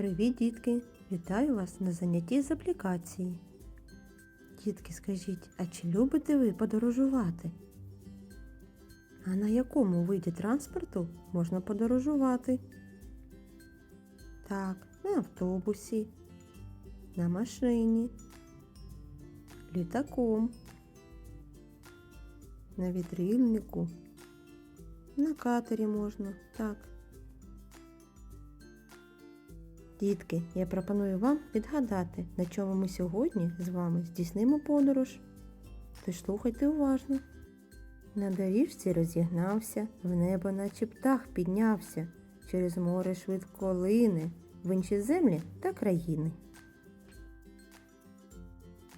Привіт, дітки! Вітаю вас на занятті з аплікації. Дітки, скажіть, а чи любите ви подорожувати? А на якому виді транспорту можна подорожувати? Так, на автобусі, на машині, літаком, на вітрильнику, на катері можна, так. Дітки, я пропоную вам відгадати, на чому ми сьогодні з вами здійснимо подорож. Тож слухайте уважно. На доріжці розігнався, в небо наче птах піднявся, через море швидко лине, в інші землі та країни.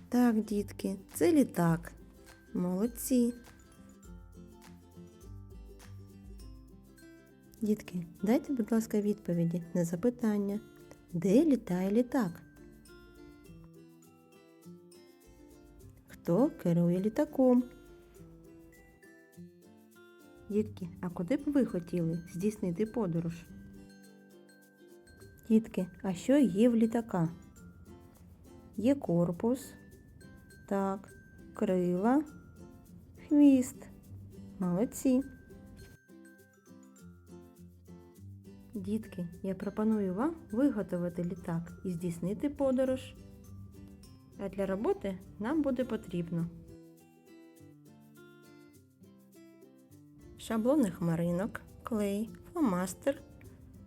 Так, дітки, це літак. Молодці. Дітки, дайте, будь ласка, відповіді на запитання. Де літає літак? Хто керує літаком? Дітки, а куди б ви хотіли здійснити подорож? Дітки, а що є в літака? Є корпус, так, крила, хвіст. Молодці. Дітки, я пропоную вам виготовити літак і здійснити подорож. А для роботи нам буде потрібно шаблони хмаринок, клей, фломастер,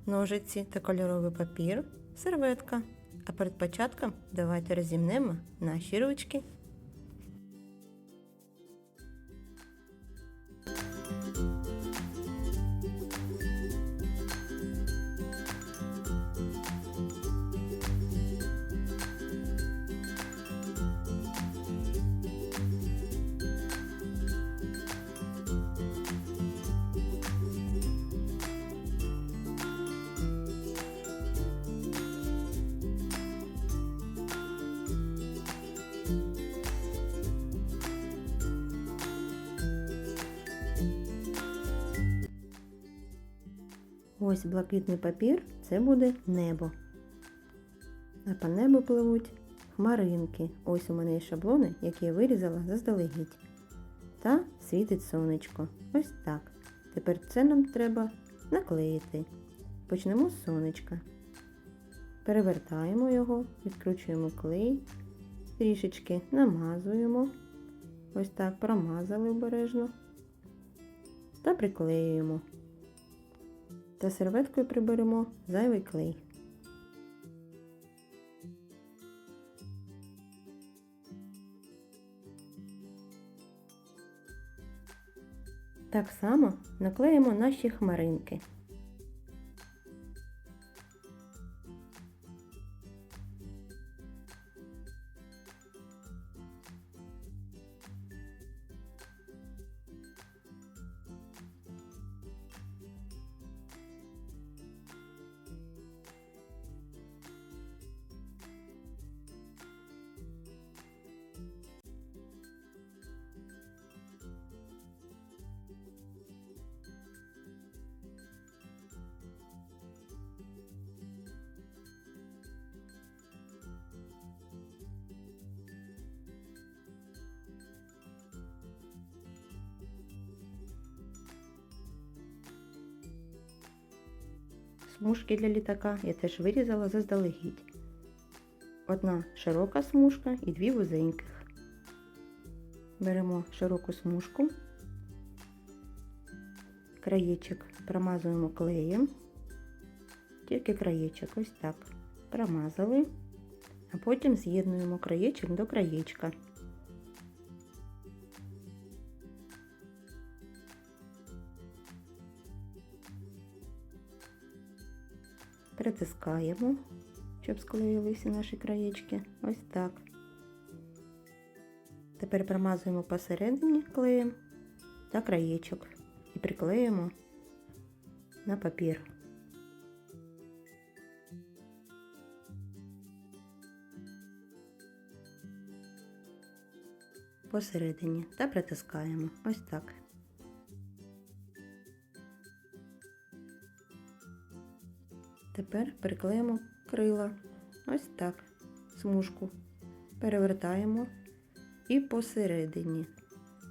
ножиці та кольоровий папір, серветка. А перед початком давайте розімнемо наші ручки. Ось блакитний папір це буде небо. А по небу пливуть хмаринки. Ось у мене є шаблони, які я вирізала заздалегідь. Та світить сонечко. Ось так. Тепер це нам треба наклеїти. Почнемо з сонечка. Перевертаємо його, відкручуємо клей, трішечки намазуємо. Ось так промазали обережно. Та приклеюємо та серветкою приберемо зайвий клей. Так само наклеїмо наші хмаринки. Смужки для літака я теж вирізала заздалегідь. Одна широка смужка і дві вузеньких. Беремо широку смужку, краєчок промазуємо клеєм, тільки краєчок ось так. Промазали, а потім з'єднуємо краєчок до краєчка. Притискаємо, щоб склеїлися наші краєчки. Ось так. Тепер промазуємо посередині клеєм та краєчок і приклеїмо на папір. Посередині та притискаємо. Ось так. Тепер приклеїмо крила. Ось так. Смужку. Перевертаємо і посередині.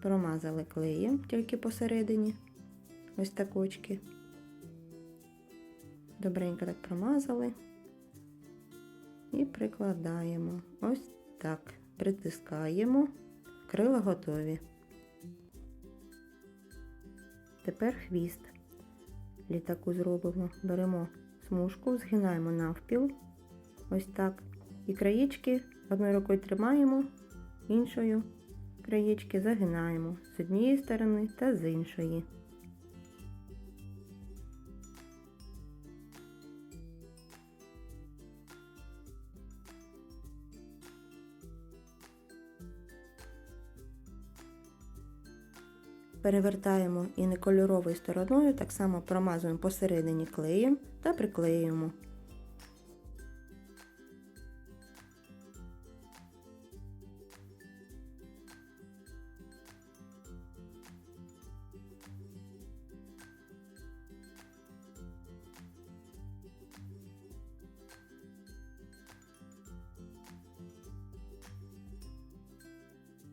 Промазали клеєм тільки посередині. Ось так очки. Добренько так промазали. І прикладаємо. Ось так. Притискаємо. Крила готові. Тепер хвіст. Літаку зробимо. Беремо смужку, згинаємо навпіл. Ось так. І краєчки одною рукою тримаємо, іншою краєчки загинаємо з однієї сторони та з іншої. Перевертаємо і некольоровою стороною, так само промазуємо посередині клеєм та приклеюємо.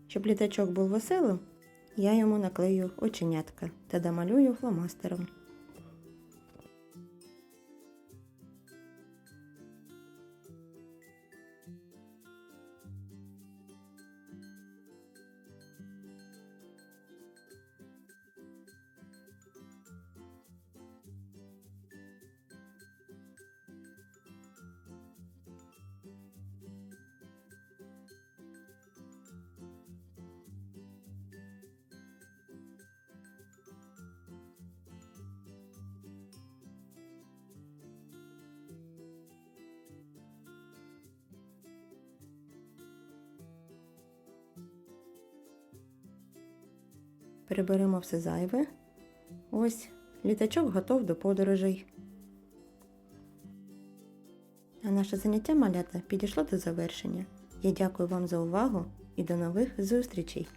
Щоб літачок був веселим, я йому наклею оченятка та домалюю фломастером. Приберемо все зайве. Ось літачок готов до подорожей. А наше заняття малята підійшло до завершення. Я дякую вам за увагу і до нових зустрічей!